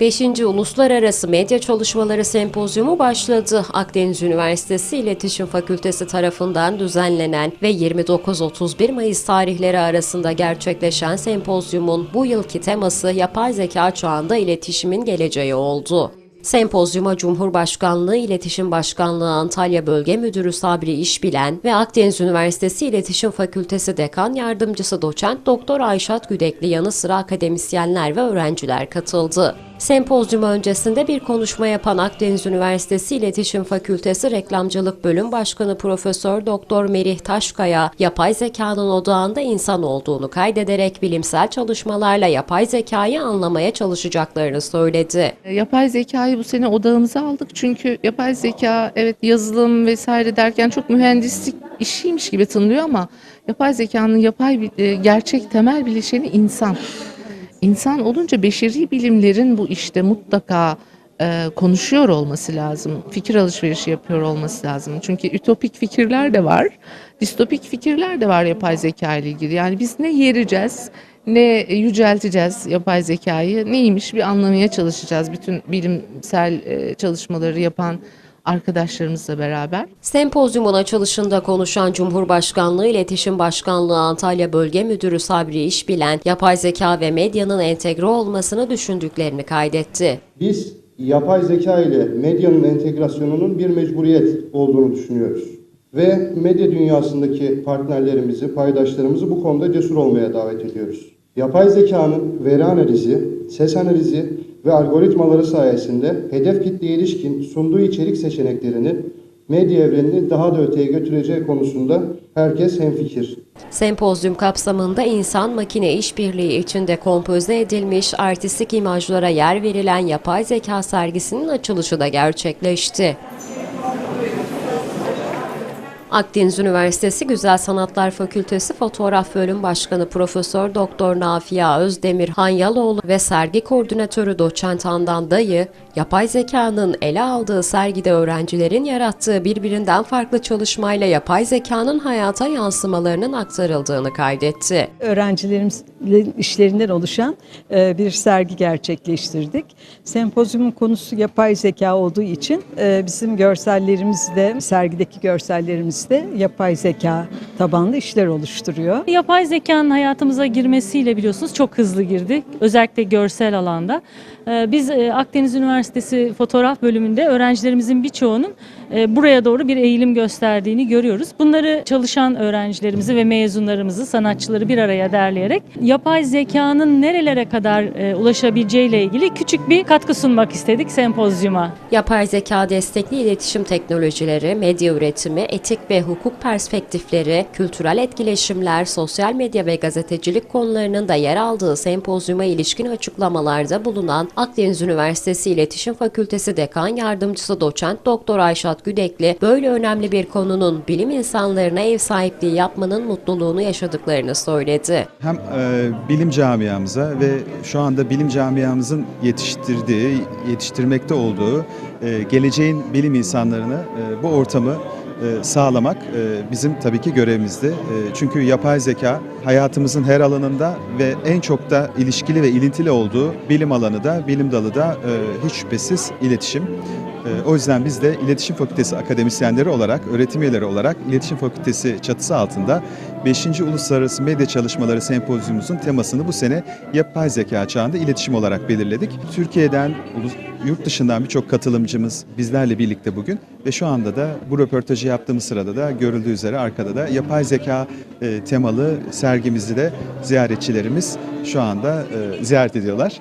5. Uluslararası Medya Çalışmaları Sempozyumu başladı. Akdeniz Üniversitesi İletişim Fakültesi tarafından düzenlenen ve 29-31 Mayıs tarihleri arasında gerçekleşen sempozyumun bu yılki teması yapay zeka çağında iletişimin geleceği oldu. Sempozyuma Cumhurbaşkanlığı İletişim Başkanlığı Antalya Bölge Müdürü Sabri İşbilen ve Akdeniz Üniversitesi İletişim Fakültesi Dekan Yardımcısı Doçent Doktor Ayşat Güdekli yanı sıra akademisyenler ve öğrenciler katıldı. Sempozyum öncesinde bir konuşma yapan Akdeniz Üniversitesi İletişim Fakültesi Reklamcılık Bölüm Başkanı Profesör Doktor Merih Taşkaya, yapay zekanın odağında insan olduğunu kaydederek bilimsel çalışmalarla yapay zekayı anlamaya çalışacaklarını söyledi. E, Yapay zekayı bu sene odağımıza aldık çünkü yapay zeka evet yazılım vesaire derken çok mühendislik işiymiş gibi tınlıyor ama yapay zekanın yapay e, gerçek temel bileşeni insan. İnsan olunca beşeri bilimlerin bu işte mutlaka e, konuşuyor olması lazım. Fikir alışverişi yapıyor olması lazım. Çünkü ütopik fikirler de var, distopik fikirler de var yapay zeka ile ilgili. Yani biz ne yereceğiz, ne yücelteceğiz yapay zekayı, neymiş bir anlamaya çalışacağız. Bütün bilimsel e, çalışmaları yapan arkadaşlarımızla beraber. Sempozyumun açılışında konuşan Cumhurbaşkanlığı İletişim Başkanlığı Antalya Bölge Müdürü Sabri İşbilen, yapay zeka ve medyanın entegre olmasını düşündüklerini kaydetti. Biz yapay zeka ile medyanın entegrasyonunun bir mecburiyet olduğunu düşünüyoruz. Ve medya dünyasındaki partnerlerimizi, paydaşlarımızı bu konuda cesur olmaya davet ediyoruz. Yapay zekanın veri analizi, ses analizi ve algoritmaları sayesinde hedef kitleye ilişkin sunduğu içerik seçeneklerini medya evrenini daha da öteye götüreceği konusunda herkes hemfikir. Sempozyum kapsamında insan-makine işbirliği içinde kompoze edilmiş artistik imajlara yer verilen yapay zeka sergisinin açılışı da gerçekleşti. Akdeniz Üniversitesi Güzel Sanatlar Fakültesi Fotoğraf Bölüm Başkanı Profesör Doktor Nafia Özdemir Hanyaloğlu ve sergi koordinatörü Doçent Handan Dayı, yapay zekanın ele aldığı sergide öğrencilerin yarattığı birbirinden farklı çalışmayla yapay zekanın hayata yansımalarının aktarıldığını kaydetti. öğrencilerimizin işlerinden oluşan e, bir sergi gerçekleştirdik. Sempozyumun konusu yapay zeka olduğu için e, bizim görsellerimiz de sergideki görsellerimiz de yapay zeka tabanlı işler oluşturuyor. Yapay zekanın hayatımıza girmesiyle biliyorsunuz çok hızlı girdi. Özellikle görsel alanda. Ee, Biz e, Akdeniz Üniversitesi fotoğraf bölümünde öğrencilerimizin birçoğunun e, buraya doğru bir eğilim gösterdiğini görüyoruz. Bunları çalışan öğrencilerimizi ve mezunlarımızı, sanatçıları bir araya derleyerek yapay zekanın nerelere kadar e, ulaşabileceğiyle ilgili küçük bir katkı sunmak istedik sempozyuma. Yapay zeka destekli iletişim teknolojileri, medya üretimi, etik ve hukuk perspektifleri, kültürel etkileşimler, sosyal medya ve gazetecilik konularının da yer aldığı sempozyuma ilişkin açıklamalarda bulunan Akdeniz Üniversitesi İletişim Fakültesi Dekan Yardımcısı Doçent Doktor Ayşat Güdekli, böyle önemli bir konunun bilim insanlarına ev sahipliği yapmanın mutluluğunu yaşadıklarını söyledi. hem e, bilim camiamıza ve şu anda bilim camiamızın yetiştirdiği, yetiştirmekte olduğu e, geleceğin bilim insanlarına e, bu ortamı sağlamak e, bizim tabii ki görevimizdi. E, çünkü yapay zeka hayatımızın her alanında ve en çok da ilişkili ve ilintili olduğu bilim alanı da, bilim dalı da e, hiç şüphesiz iletişim. E, O yüzden biz de İletişim Fakültesi akademisyenleri olarak, öğretim üyeleri olarak İletişim Fakültesi çatısı altında 5. Uluslararası Medya Çalışmaları Sempozyumumuzun temasını bu sene yapay zeka çağında iletişim olarak belirledik. Türkiye'den, yurt dışından birçok katılımcımız bizlerle birlikte bugün ve şu anda da bu röportajı yaptığımız sırada da görüldüğü üzere arkada da yapay zeka e, temalı sergimizi de ziyaretçilerimiz şu anda e, ziyaret ediyorlar.